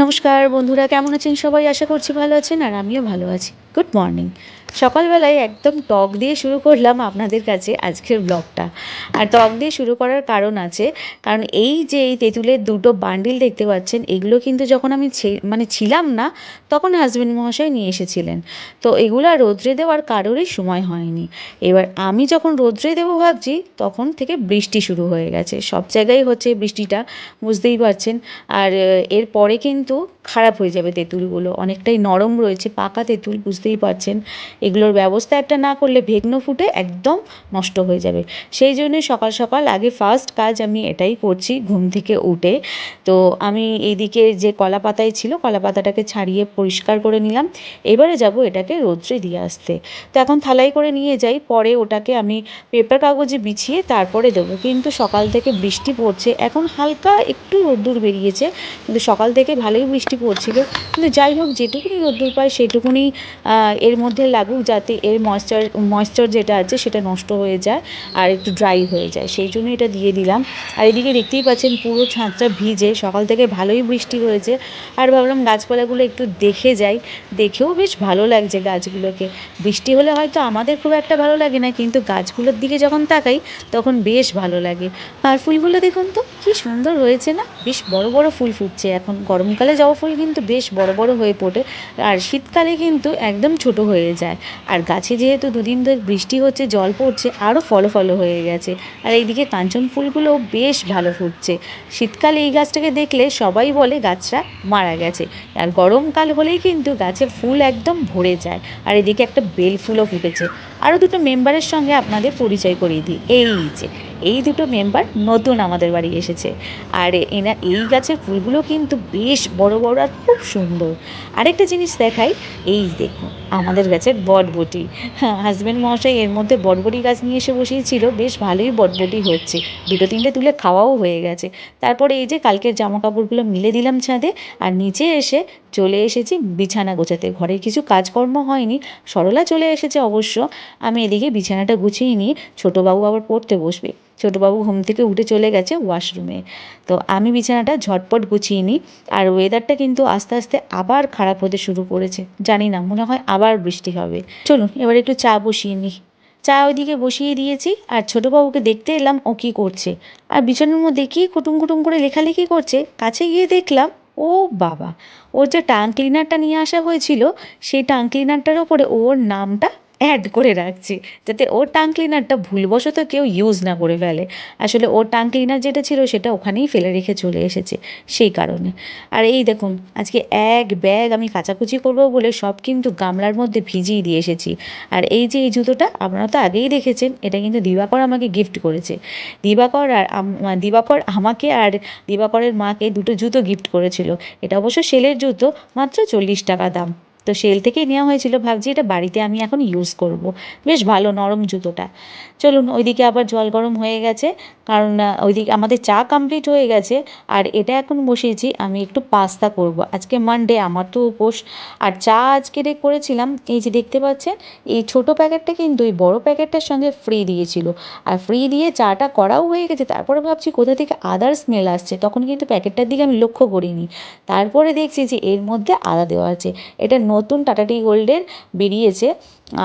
নমস্কার বন্ধুরা কেমন আছেন সবাই? আশা করছি ভালো আছেন আর আমিও ভালো আছি। গুড মর্নিং সকালবেলায় একদম টক দিয়ে শুরু করলাম আপনাদের কাছে আজকের ব্লগটা। আর টক দিয়ে শুরু করার কারণ আছে কারণ এই যে এই তেঁতুলের দুটো বান্ডিল দেখতে পাচ্ছেন এগুলো কিন্তু যখন আমি মানে ছিলাম না তখন হাজবেন্ড মহাশয় নিয়ে এসেছিলেন। তো এগুলো রোদ্রে দেওয়ার কারোরই সময় হয়নি। এবার আমি যখন রোদ্রে দেবো ভাবছি তখন থেকে বৃষ্টি শুরু হয়ে গেছে। সব জায়গায় হচ্ছে বৃষ্টিটা বুঝতেই পারছেন। আর আহ, এরপরে কিন্তু খারাপ হয়ে যাবে তেঁতুলগুলো। অনেকটাই নরম রয়েছে পাকা তেঁতুল বুঝতেই পারছেন। এগুলোর ব্যবস্থা একটা না করলে ভেগ্ন ফুটে একদম নষ্ট হয়ে যাবে। সেই জন্যই সকাল সকাল আগে ফার্স্ট কাজ আমি এটাই করছি ঘুম থেকে উঠে। তো আমি এইদিকে যে কলা পাতায় ছিল কলা পাতাটাকে ছাড়িয়ে পরিষ্কার করে নিলাম। এবারে যাব এটাকে রৌদ্রে দিয়ে আসতে। তো এখন থালাই করে নিয়ে যাই, পরে ওটাকে আমি পেপার কাগজে বিছিয়ে তারপরে দেবো। কিন্তু সকাল থেকে বৃষ্টি পড়ছে। এখন হালকা একটু রোদ্দুর বেরিয়েছে। কিন্তু সকাল থেকে ভালোই বৃষ্টি পড়ছিল। কিন্তু যাই হোক, যেটুকুনি রোদ্দুর পাই সেটুকুনি এর মধ্যে লাগুক যাতে এর ময়েশ্চার ময়েশ্চার যেটা আছে সেটা নষ্ট হয়ে যায় আর একটু ড্রাই হয়ে যায়। সেই জন্য এটা দিয়ে দিলাম। আর এদিকে দেখতেই পাচ্ছেন পুরো ছাদটা ভিজে, সকাল থেকে ভালোই বৃষ্টি হয়েছে। আর ভাবলাম গাছপালাগুলো একটু দেখে যাই। দেখেও বেশ ভালো লাগছে গাছগুলোকে। বৃষ্টি হলে হয়তো আমাদের খুব একটা ভালো লাগে না, কিন্তু গাছগুলোর দিকে যখন তাকাই তখন বেশ ভালো লাগে। আর ফুলগুলো দেখুন তো, কি সুন্দর হয়েছে না? বেশ বড় বড় ফুল ফুটছে। এখন গরমকালে জবা ফুল কিন্তু বেশ বড় বড় হয়ে ফোটে আর শীতকালে কিন্তু একদম ছোট হয়ে যায়। আর গাছে যেহেতু দুদিন ধরে বৃষ্টি হচ্ছে, জল পড়ছে আরও ফলো ফলো হয়ে গেছে। আর এইদিকে কাঞ্চন ফুলগুলোও বেশ ভালো ফুটছে। শীতকালে এই গাছটাকে দেখলে সবাই বলে গাছটা মারা গেছে। আর গরমকাল হলেই কিন্তু গাছে ফুল একদম ভরে যায়। আর এদিকে একটা বেল ফুলও ফুটেছে। আরও দুটো মেম্বারের সঙ্গে আপনাদের পরিচয় করিয়ে দিই। এই যে এই দুটো মেম্বার নতুন আমাদের বাড়ি এসেছে। আর এনা, এই গাছের ফুলগুলো কিন্তু বেশ বড় বড় আর খুব সুন্দর। আরেকটা জিনিস দেখাই, এই দেখুন, আমাদের গাছের বটবটি। হ্যাঁ হাজব্যান্ড মহাশয় এর মধ্যে বটবটি গাছ নিয়ে এসে বসিয়েছিল, বেশ ভালোই বটবটি হচ্ছে। দুটো তিনটে তুলে খাওয়াও হয়ে গেছে। তারপরে এই যে কালকের জামা কাপড়গুলো মিলে দিলাম ছাদে, আর নিচে এসে চলে এসেছি, বিছানা গোছাতে। ঘরের কিছু কাজকর্ম হয়নি, সরলা চলে এসেছে অবশ্য। আমি এদিকে বিছানাটা গুছিয়ে নিই, ছোটোবাবু আবার পড়তে বসবে। ছোটোবাবু ঘুম থেকে উঠে চলে গেছে ওয়াশরুমে। তো আমি বিছানাটা ঝটপট গুছিয়ে নিই, আর ওয়েদারটা কিন্তু আস্তে আস্তে আবার খারাপ হতে শুরু করেছে। জানি না, মনে হয় আবার বৃষ্টি হবে। চলুন, এবার একটু চা বসিয়ে নিই। চা ওইদিকে বসিয়ে দিয়েছি, আর ছোটোবাবুকে দেখতে এলাম ও কী করছে। আর বিছানার মধ্যে কী কুটুম কুটুম করে লেখালেখি করছে, কাছে গিয়ে দেখলাম ও বাবা, ওর যে টাং ক্লিনারটা নিয়ে আসা হয়েছিল, সেই টাং ক্লিনারটার ওপরে ওর নামটা অ্যাড করে রাখছি, যাতে ওর টাং ক্লিনারটা ভুলবশত কেউ ইউজ না করে ফেলে। আসলে ওর টাং ক্লিনার যেটা ছিল সেটা ওখানেই ফেলে রেখে চলে এসেছে, সেই কারণে। আর এই দেখুন, আজকে এক ব্যাগ আমি কাচাকুচি করব বলে সব কিন্তু গামলার মধ্যে ভিজিয়ে দিয়ে এসেছি। আর এই যে এই জুতোটা আপনারা তো আগেই দেখেছেন, এটা কিন্তু দিবাকর আমাকে গিফট করেছে। দিবাকর আর দিবাকর আমাকে আর দিবাকরের মাকে দুটো জুতো গিফট করেছিল। এটা অবশ্য সেলের জুতো, মাত্র চল্লিশ টাকা দাম। তো সেল থেকেই নেওয়া হয়েছিল। ভাবছি এটা বাড়িতে আমি এখন ইউজ করব। বেশ ভালো, নরম জুতোটা। চলুন, ওইদিকে আবার জল গরম হয়ে গেছে। কারণ ওইদিকে আমাদের চা কমপ্লিট হয়ে গেছে। আর এটা এখন বসিয়েছি, আমি একটু পাস্তা করব। আজকে মানডে আমার তো উপোস। আর চা আজকে করেছিলাম, এই যে দেখতে পাচ্ছেন, এই ছোট প্যাকেটটা কিন্তু, এই বড় প্যাকেটটার সঙ্গে ফ্রি দিয়েছিল। আর ফ্রি দিয়ে চাটা করাও হয়ে গেছে। তারপরে ভাবছি কোথা থেকে আদার স্মেল আসছে। তখন কিন্তু প্যাকেটটার দিকে আমি লক্ষ্য করিনি। তারপরে দেখছি যে, এর মধ্যে আদা দেওয়া আছে। এটা নতুন টাটা টি গোল্ডের বেরিয়েছে।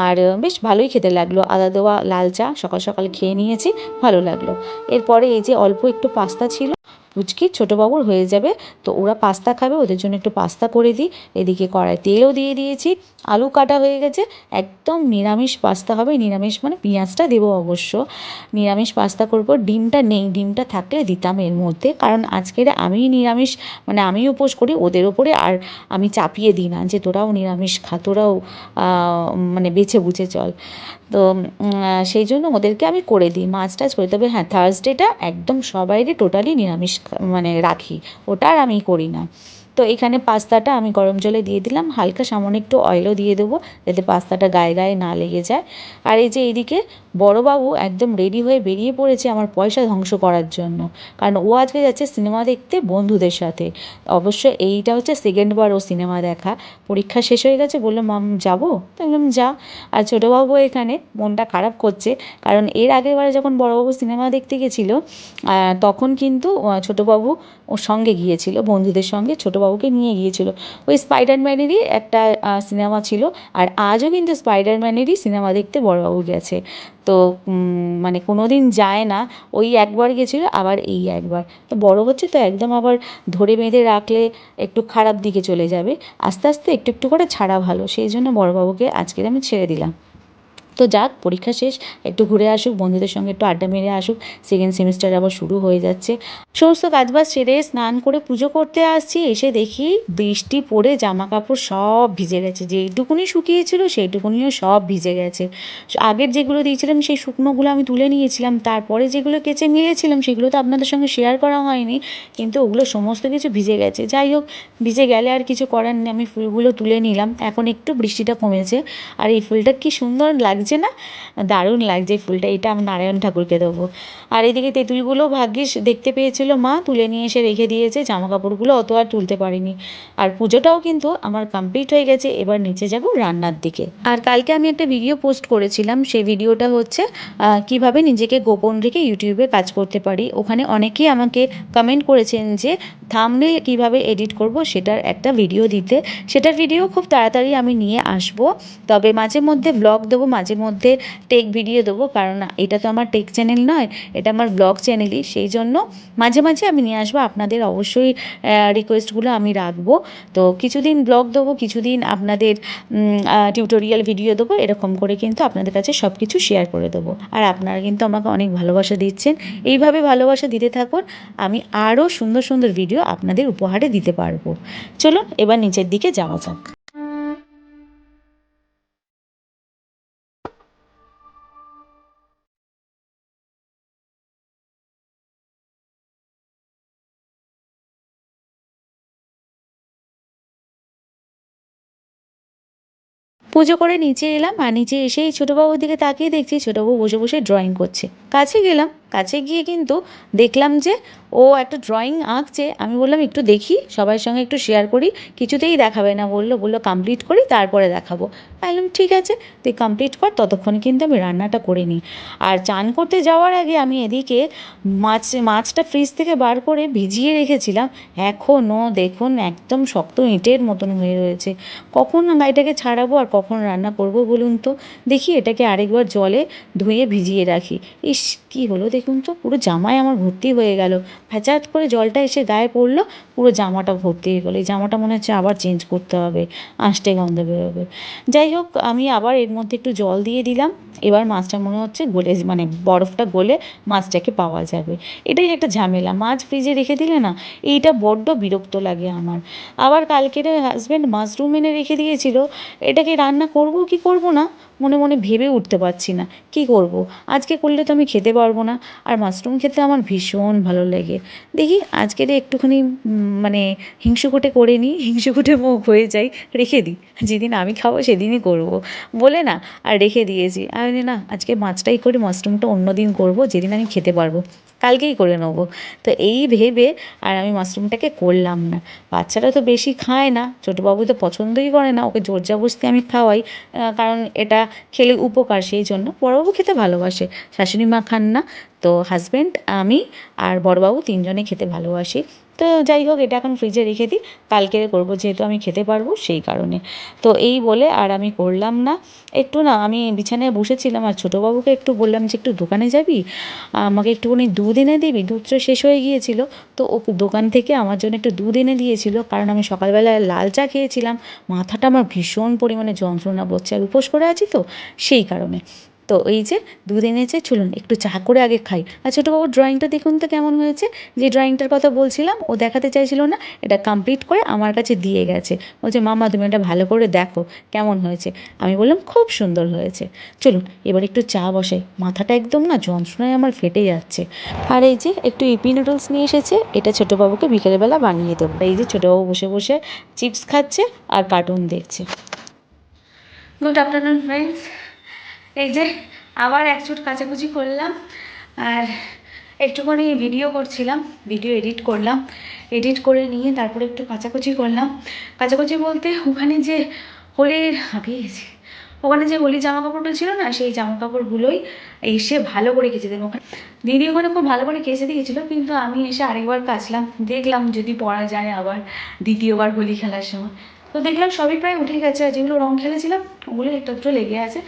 আর বেশ ভালোই খেতে লাগল। আদা দেওয়া লাল চা সকাল সকাল খেয়ে নিয়েছি, ভালো লাগল। এরপরে এই যে অল্প একটু পাস্তা ছিল পুচকি ছোটোবাবুর হয়ে যাবে। তো ওরা পাস্তা খাবে, ওদের জন্য একটু পাস্তা করে দিই। এদিকে কড়াই তেলও দিয়ে দিয়েছি। আলু কাটা হয়ে গেছে। একদম নিরামিষ পাস্তা হবে। নিরামিষ মানে পেঁয়াজটা দেবো অবশ্য। নিরামিষ পাস্তা করব। ডিমটা নেই। ডিমটা থাকলে দিতাম এর মধ্যে। কারণ আজকের আমি নিরামিষ মানে আমি উপোস করি ওদের ওপরে আর আমি চাপিয়ে দিই না যে তোরাও নিরামিষ খা, তোরাও মানে বেছে বুঝে চল। তো সেই জন্য ওদেরকে আমি করে দিই। মাছ টাছ করি তবে হ্যাঁ থার্সডেটা একদম সবাইরই টোটালি নিরামিষ মানে রাখি। ওটা আর আমি করি না। তো এখানে পাস্তাটা আমি গরম জলে দিয়ে দিলাম। হালকা সামান্য একটু অয়েলও দিয়ে দেবো যাতে পাস্তাটা গায়ে গায়ে না লেগে যায়। আর এই যে এইদিকে বড়োবাবু একদম রেডি হয়ে বেরিয়ে পড়েছে আমার পয়সা ধ্বংস করার জন্য। কারণ ও আজকে যাচ্ছে সিনেমা দেখতে বন্ধুদের সাথে। অবশ্য এইটা হচ্ছে সেকেন্ডবার ও সিনেমা দেখা। পরীক্ষা শেষ হয়ে গেছে, বলল মাম যাব? তো বললাম, যা। আর ছোটোবাবু এখানে মনটা খারাপ করছে। কারণ এর আগেরবারে যখন বড়োবাবু সিনেমা দেখতে গেছিল তখন কিন্তু ছোটোবাবু ওর সঙ্গে গিয়েছিল, বন্ধুদের সঙ্গে। ছোটোবাবু বড়বাবুকে নিয়ে গিয়েছিল। ওই স্পাইডারম্যানেরই একটা সিনেমা ছিল আর আজও কিন্তু স্পাইডারম্যানেরই সিনেমা দেখতে বড়বাবু গেছে। তো মানে কোনো দিন যায় না, ওই একবার গেছিল, আবার এই একবার। তো বড় হচ্ছে তো একদম আবার ধরে বেঁধে রাখলে একটু খারাপ দিকে চলে যাবে। আস্তে আস্তে একটু একটু করে ছাড়া ভালো, সেই জন্য বড়বাবুকে আজকের আমি ছেড়ে দিলাম। তো যাক, পরীক্ষা শেষ। একটু ঘুরে আসুক, বন্ধুদের সঙ্গে একটু আড্ডা মেরে আসুক। সেকেন্ড সেমিস্টার আবার শুরু হয়ে যাচ্ছে। সমস্ত কাজবাজ সেরে স্নান করে পুজো করতে আসছি। এসে দেখি বৃষ্টি পড়ে জামা কাপড় সব ভিজে গেছে। যেইটুকুনি শুকিয়েছিল, সেইটুকুনিও সব ভিজে গেছে। আগের যেগুলো দিয়েছিলাম, সেই শুকনোগুলো আমি তুলে নিয়েছিলাম। তারপরে যেগুলো কেচে নিয়েছিলাম সেগুলো তো আপনাদের সঙ্গে শেয়ার করা হয়নি। কিন্তু ওগুলো সমস্ত কিছু ভিজে গেছে। যাই হোক, ভিজে গেলে আর কিছু করার নেই। আমি ফুলগুলো তুলে নিলাম। এখন একটু বৃষ্টিটা কমেছে। আর এই ফুলটা কি সুন্দর লাগছে না? দারুণ লাগছে ফুলটা, এটা আমি নারায়ণ ঠাকুরকে দেবো। আর এদিকে তেঁতুলগুলো ভাগ্যিস দেখতে পেয়েছিল মা, তুলে নিয়ে এসে রেখে দিয়েছে জামা কাপড়গুলো অত আর তুলতে পারিনি। আর পুজোটাও কিন্তু আমার কমপ্লিট হয়ে গেছে, এবার নিচে যাব রান্নার দিকে। আর কালকে আমি একটা ভিডিও পোস্ট করেছিলাম, সেই ভিডিওটা হচ্ছে কীভাবে নিজেকে গোপন রেখে ইউটিউবে কাজ করতে পারি। ওখানে অনেকেই আমাকে কমেন্ট করেছেন যে থামনেল কীভাবে এডিট করব সেটার একটা ভিডিও দিতে। সেটার ভিডিও খুব তাড়াতাড়ি আমি নিয়ে আসব। তবে মাঝে মধ্যে ব্লগ দেবো, মাঝে মধ্যে টেক ভিডিও দেবো, কারণ এটা তো আমার টেক চ্যানেল নয়, এটা আমার ব্লগ চ্যানেলই সেই জন্য মাঝে মাঝে আমি নিয়ে আসব। আপনাদের অবশ্যই রিকোয়েস্টগুলো আমি রাখব। তো কিছুদিন ব্লগ দেবো, কিছুদিন আপনাদের টিউটোরিয়াল ভিডিও দেবো, এরকম করে কিন্তু আপনাদের কাছে সব কিছু শেয়ার করে দেবো। আর আপনারা কিন্তু আমাকে অনেক ভালোবাসা দিচ্ছেন। এইভাবে ভালোবাসা দিতে থাকুন। আমি আরও সুন্দর সুন্দর ভিডিও আপনাদের উপহারে দিতে পারব। চলুন এবার নিচের দিকে যাওয়া যাক। পুজো করে নিচে এলাম আর নিচে এসে এসেই ছোটোবাবুর দিকে তাকিয়ে দেখছি ছোটোবাবু বসে বসে ড্রয়িং করছে। কাছে গেলাম, কাছে গিয়ে কিন্তু দেখলাম যে ও একটা ড্রয়িং আঁকছে। আমি বললাম, একটু দেখি, সবার সঙ্গে একটু শেয়ার করি, কিছুতেই দেখাবে না। বলল বলল কমপ্লিট করি, তারপরে দেখাবো। বললাম, ঠিক আছে, তুই কমপ্লিট কর, ততক্ষণ কিন্তু আমি রান্নাটা করে নিই। আর চান করতে যাওয়ার আগে আমি এদিকে মাছ, মাছটা ফ্রিজ থেকে বার করে ভিজিয়ে রেখেছিলাম। এখনও দেখুন, একদম শক্ত ইঁটের মতন হয়ে রয়েছে। কখন এটাকে ছাড়াবো আর কখন রান্না করব বলুন তো? দেখি এটাকে আরেকবার জলে ধুয়ে ভিজিয়ে রাখি। ইস, কী হলো দেখুন তো? পুরো জামায় আমার ভর্তি হয়ে গেল। ফ্যাচাত করে জলটা এসে গায়ে পড়ল, পুরো জামাটা ভর্তি হয়ে গেলো। এই জামাটা মনে হচ্ছে আবার চেঞ্জ করতে হবে, আঁশটে গন্ধ বেরোবে। যাই হোক, আমি আবার এর মধ্যে একটু জল দিয়ে দিলাম। এবার মাছটা মনে হচ্ছে গলে মানে বরফটা গলে মাছটাকে পাওয়া যাবে। এটাই একটা ঝামেলা। মাছ ফ্রিজে রেখে দিলে না, এইটা বড্ড বিরক্ত লাগে আমার। আবার কালকের হাজব্যান্ড মাশরুম এনে রেখে দিয়েছিল। এটাকে রান্না করব কি করব না? মনে মনে ভেবে উঠতে পারছি না। কি করব? আজকে করলে তো আমি খেতে পারব না। আর মাশরুম খেতে আমার ভীষণ ভালো লাগে। দেখি আজকের একটুখানি মানে হিংসুকুটে করে নিই, হিংসুকুটে মুখ হয়ে যাই, রেখে দিই। যেদিন আমি খাব সেদিনই করব। বলে না, আর রেখে দিয়েছি। আমি না, আজকে মাছটাই করি, মাশরুমটা অন্য দিন করব, যেদিন আমি খেতে পারব। কালকেই করে নেব। তো এই ভেবে আর আমি মাশরুমটাকে করলাম না। বাচ্চারা তো বেশি খায় না, ছোটোবাবু তো পছন্দই করে না, ওকে জোর জবরদস্তি আমি খাওয়াই কারণ এটা খেলে উপকার, সেই জন্য বড়োবাবু খেতে ভালোবাসে, শাশুড়ি মা খান না। তো হাজব্যান্ড আমি আর বড়োবাবু তিনজনে খেতে ভালোবাসি। তো যাই হোক, এটা এখন ফ্রিজে রেখে দিই। কালকে করব যেহেতু আমি খেতে পারব, সেই কারণে। তো এই বলে আর আমি করলাম না। একটু না, আমি বিছানায় বসেছিলাম আর ছোটোবাবুকে একটু বললাম যে, একটু দোকানে যাবি? আমাকে একটুখানি দুধ এনে দিবি? দুধটা শেষ হয়ে গিয়েছিল। তো ও দোকান থেকে আমার জন্য একটু দুধ এনে দিয়েছিল। কারণ আমি সকালবেলায় লাল চা খেয়েছিলাম। মাথাটা আমার ভীষণ পরিমাণে যন্ত্রণা করছে আর উপোস করে আছি তো, সেই কারণে। তো এই যে দুধ এনেছে চলুন, একটু চা করে আগে খাই। আর ছোটোবাবুর ড্রয়িংটা দেখুন তো কেমন হয়েছে? যে ড্রয়িংটার কথা বলছিলাম, ও দেখাতে চাইছিল না, এটা কমপ্লিট করে আমার কাছে দিয়ে গেছে। বলছে মামা তুমি এটা ভালো করে দেখো, কেমন হয়েছে? আমি বললাম, খুব সুন্দর হয়েছে। চলুন, এবার একটু চা বসাই। মাথাটা একদম না যন্ত্রণায় আমার ফেটে যাচ্ছে। আর এই যে, একটু ইপি নুডলস নিয়ে এসেছে, এটা ছোটোবাবুকে বিকেলবেলা বানিয়ে দেবো। এই যে ছোটোবাবু বসে বসে চিপস খাচ্ছে আর কার্টুন দেখছে। গুড আফটারনুন ফ্রেন্ডস এই যে, আবার এক চুট কাচাকুচি করলাম আর একটুখানি ভিডিও করছিলাম ভিডিও এডিট করলাম এডিট করে নিয়ে তারপরে একটু কাচাকুচি করলাম। কাচাকুচি বলতে ওখানে যে হোলির হাঁপিয়ে ওখানে যে হোলি জামা কাপড়টা ছিল না, সেই জামা কাপড়গুলোই এসে ভালো করে কেচে দেবো। ওখানে দিদি ওখানে খুব ভালো করে কেচে দিয়েছিল, কিন্তু আমি এসে আরেকবার কাচলাম। দেখলাম যদি পরা যায় আবার দ্বিতীয়বার হোলি খেলার সময়। তো দেখলাম সবই প্রায় উঠে গেছে, আর যেগুলো রঙ খেলেছিলাম, ওগুলো একটু একটু লেগে আছে।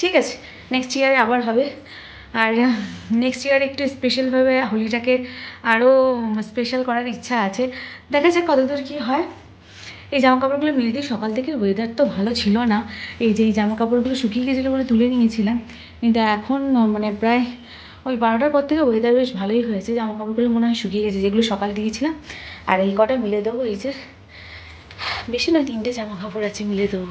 ঠিক আছে নেক্সট ইয়ারে আবার হবে। আর নেক্সট ইয়ার একটু স্পেশালভাবে হোলিটাকে আরও স্পেশাল করার ইচ্ছা আছে। দেখা যাক কতদূর কী হয়। এই জামা কাপড়গুলো মিলতে সকাল থেকে ওয়েদার তো ভালো ছিল না। এই যে এই জামা কাপড়গুলো শুকিয়ে গেছিল বলে তুলে নিয়েছিলাম। কিন্তু এখন মানে প্রায় ওই বারোটার পর থেকে ওয়েদার বেশ ভালোই হয়েছে। জামা কাপড়গুলো মনে হয় শুকিয়ে গেছে, যেগুলো সকাল দিয়েছিলাম। আর এই কটা মিলে দেবো, এই যে বেশি না তিনটে জামা কাপড় আছে মিলে দেবো।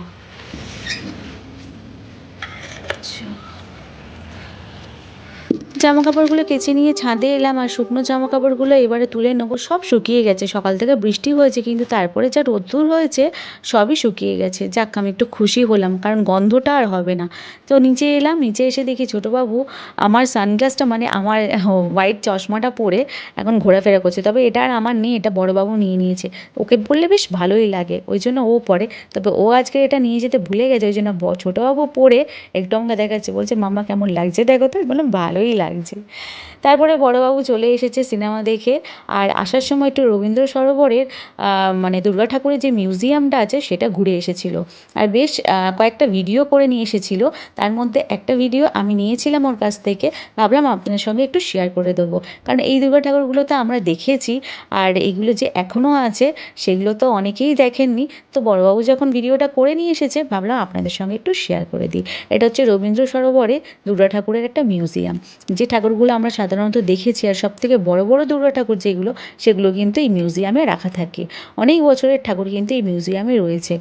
জামা কাপড়গুলো কেচে নিয়ে ছাদে এলাম আর শুকনো জামা কাপড়গুলো এবারে তুলে নেব। সব শুকিয়ে গেছে। সকাল থেকে বৃষ্টি হয়েছে, কিন্তু তারপরে যা রোদ্দুর হয়েছে, সবই শুকিয়ে গেছে। যাক, আমি একটু খুশি হলাম, কারণ গন্ধটা আর হবে না। তো নিচে এলাম, নিচে এসে দেখি ছোটোবাবু আমার সানগ্লাসটা মানে আমার হোয়াইট চশমাটা পরে এখন ঘোরাফেরা করছে। তবে এটা আর আমার নেই, এটা বড়োবাবু নিয়ে নিয়েছে। ওকে বললে বেশ ভালোই লাগে, ওই জন্য ও পরে। তবে ও আজকে এটা নিয়ে যেতে ভুলে গেছে, ওই জন্য ছোটোবাবু পরে একটু আমাকে দেখাচ্ছে। বলছে মামা কেমন লাগছে? দেখো তো বললাম, ভালোই লাগছে। তারপরে বড়োবাবু চলে এসেছে সিনেমা দেখে। আর আসার সময় একটু রবীন্দ্র সরোবরের মানে দুর্গা ঠাকুরের যে মিউজিয়ামটা আছে, সেটা ঘুরে এসেছিল। আর বেশ কয়েকটা ভিডিও করে নিয়ে এসেছিল। তার মধ্যে একটা ভিডিও আমি নিয়েছিলাম ওর কাছ থেকে। ভাবলাম আপনার সঙ্গে একটু শেয়ার করে দেবো। কারণ এই দুর্গা ঠাকুরগুলো তো আমরা দেখেছি। আর এগুলো যে এখনও আছে, সেগুলো তো অনেকেই দেখেননি। তো বড়োবাবু যখন ভিডিওটা করে নিয়ে এসেছে, ভাবলাম আপনাদের সঙ্গে একটু শেয়ার করে দিই। এটা হচ্ছে রবীন্দ্র সরোবরে দুর্গা ঠাকুরের একটা মিউজিয়াম। যে ঠাকুরগুলো আমরা সাধারণত দেখেছি আর সবথেকে বড় বড় দুর্গা ঠাকুর যেগুলো, সেগুলো কিন্তু এই মিউজিয়ামে রাখা থাকে। অনেক বছরের ঠাকুর কিন্তু এই মিউজিয়ামে রয়েছে।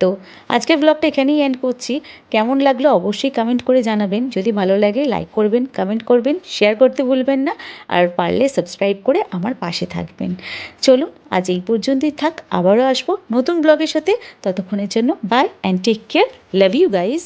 তো আজকের ব্লগটা এখানেই এন্ড করছি। কেমন লাগল অবশ্যই কমেন্ট করে জানাবেন। যদি ভালো লাগে লাইক করবেন কমেন্ট করবেন শেয়ার করতে ভুলবেন না আর পারলে সাবস্ক্রাইব করে আমার পাশে থাকবেন। চলুন, আজ এই পর্যন্তই থাক। আবারও আসব নতুন ব্লগের সাথে। ততক্ষণের জন্য bye and take care love you guys